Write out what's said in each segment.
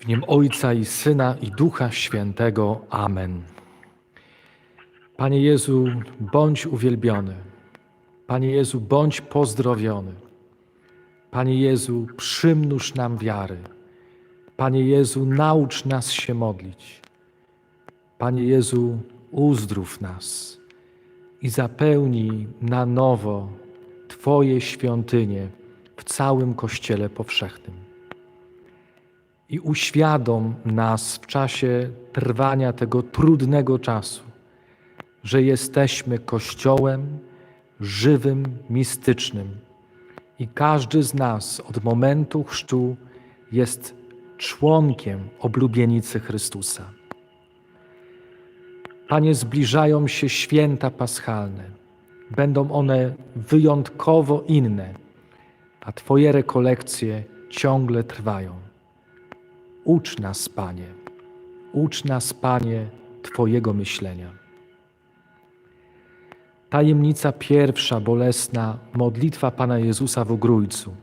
W nim Ojca i Syna i Ducha Świętego. Amen. Panie Jezu, bądź uwielbiony. Panie Jezu, bądź pozdrowiony. Panie Jezu, przymnóż nam wiary. Panie Jezu, naucz nas się modlić. Panie Jezu, uzdrów nas i zapełnij na nowo Twoje świątynie w całym Kościele powszechnym. I uświadom nas w czasie trwania tego trudnego czasu, że jesteśmy Kościołem żywym, mistycznym i każdy z nas od momentu chrztu jest członkiem oblubienicy Chrystusa. Panie, zbliżają się święta paschalne. Będą one wyjątkowo inne, a Twoje rekolekcje ciągle trwają. Ucz nas, Panie, ucz nas, Panie, Twojego myślenia. Tajemnica pierwsza, bolesna, modlitwa Pana Jezusa w Ogrójcu.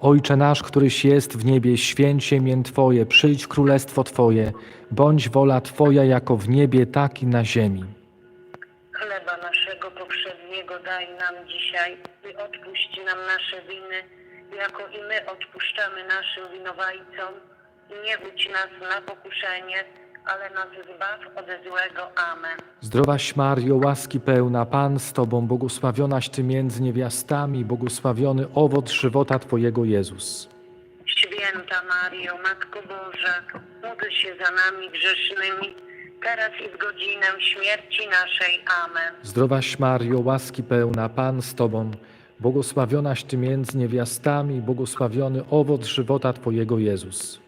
Ojcze nasz, któryś jest w niebie, święć imię Twoje, przyjdź królestwo Twoje, bądź wola Twoja jako w niebie, tak i na ziemi. Chleba naszego powszedniego daj nam dzisiaj i odpuść nam nasze winy, jako i my odpuszczamy naszym winowajcom. I nie wódź nas na pokuszenie, ale nas zbaw ode złego. Amen. Zdrowaś Mario, łaski pełna, Pan z Tobą, błogosławionaś Ty między niewiastami, błogosławiony owoc żywota Twojego Jezus. Święta Mario, Matko Boża, módl się za nami grzesznymi, teraz i w godzinę śmierci naszej. Amen. Zdrowaś Mario, łaski pełna, Pan z Tobą, błogosławionaś Ty między niewiastami, błogosławiony owoc żywota Twojego Jezus.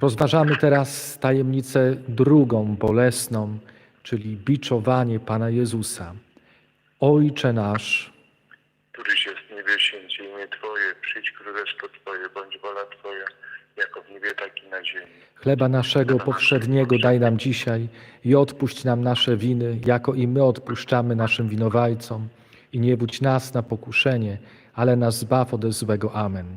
Rozważamy teraz tajemnicę drugą, bolesną, czyli biczowanie Pana Jezusa. Ojcze nasz, któryś jest w niebie, święć imię Twoje, przyjdź królestwo Twoje, bądź wola Twoja, jako w niebie, tak i na ziemi. chleba naszego powszedniego daj nam dzisiaj i odpuść nam nasze winy, jako i my odpuszczamy naszym winowajcom. I nie budź nas na pokuszenie, ale nas zbaw ode złego. Amen.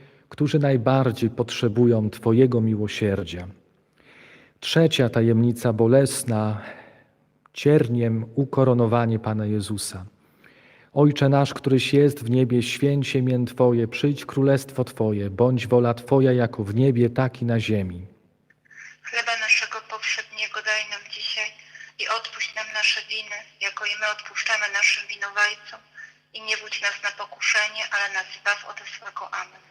którzy najbardziej potrzebują Twojego miłosierdzia. Trzecia tajemnica bolesna, cierniem ukoronowanie Pana Jezusa. Ojcze nasz, któryś jest w niebie, święć imię Twoje, przyjdź królestwo Twoje, bądź wola Twoja jako w niebie, tak i na ziemi. Chleba naszego powszedniego daj nam dzisiaj i odpuść nam nasze winy, jako i my odpuszczamy naszym winowajcom. I nie wódź nas na pokuszenie, ale nas zbaw ode złego. Amen.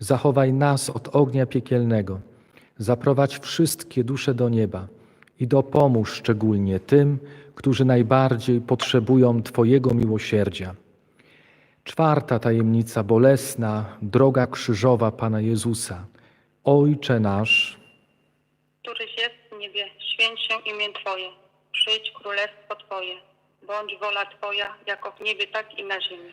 zachowaj nas od ognia piekielnego, zaprowadź wszystkie dusze do nieba i dopomóż szczególnie tym, którzy najbardziej potrzebują Twojego miłosierdzia. Czwarta tajemnica bolesna, droga krzyżowa Pana Jezusa. Ojcze nasz, któryś jest w niebie, święć się imię Twoje, przyjdź królestwo Twoje, bądź wola Twoja, jako w niebie, tak i na ziemi.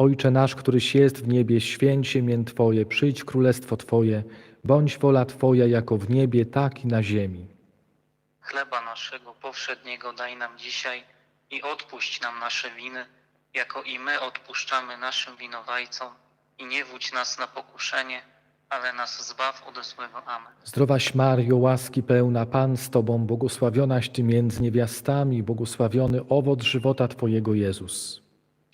Ojcze nasz, któryś jest w niebie, święć się Twoje, przyjdź królestwo Twoje, bądź wola Twoja jako w niebie, tak i na ziemi. Chleba naszego powszedniego daj nam dzisiaj i odpuść nam nasze winy, jako i my odpuszczamy naszym winowajcom. I nie wódź nas na pokuszenie, ale nas zbaw ode złego. Amen. Zdrowaś Mario, łaski pełna, Pan z Tobą, błogosławionaś Ty między niewiastami, błogosławiony owoc żywota Twojego Jezus.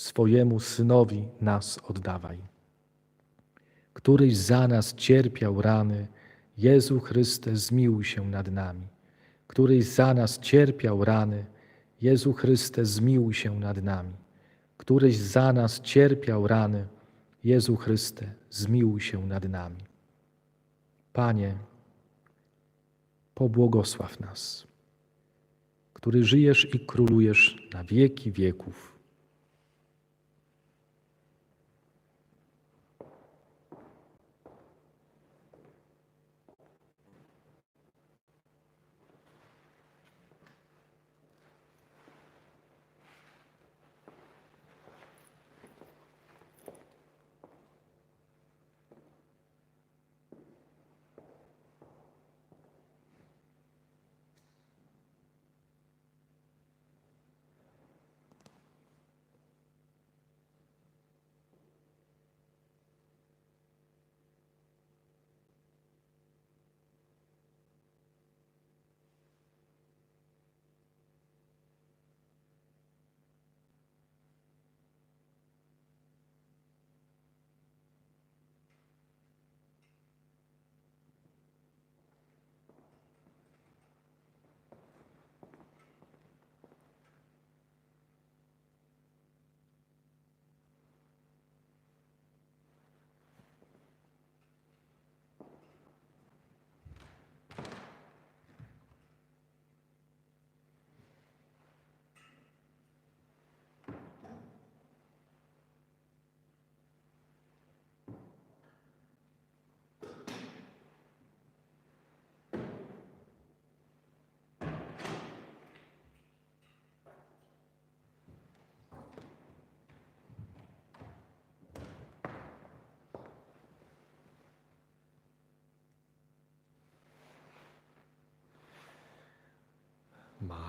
swojemu Synowi nas oddawaj. Któryś za nas cierpiał rany, Jezu Chryste, zmiłuj się nad nami. Któryś za nas cierpiał rany, Jezu Chryste, zmiłuj się nad nami. Któryś za nas cierpiał rany, Jezu Chryste, zmiłuj się nad nami. Panie, pobłogosław nas, który żyjesz i królujesz na wieki wieków.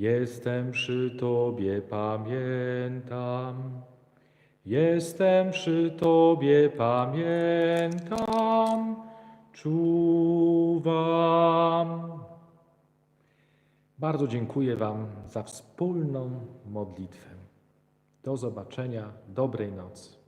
jestem przy Tobie, pamiętam. Jestem przy Tobie, pamiętam, czuwam. Bardzo dziękuję Wam za wspólną modlitwę. Do zobaczenia, dobrej nocy.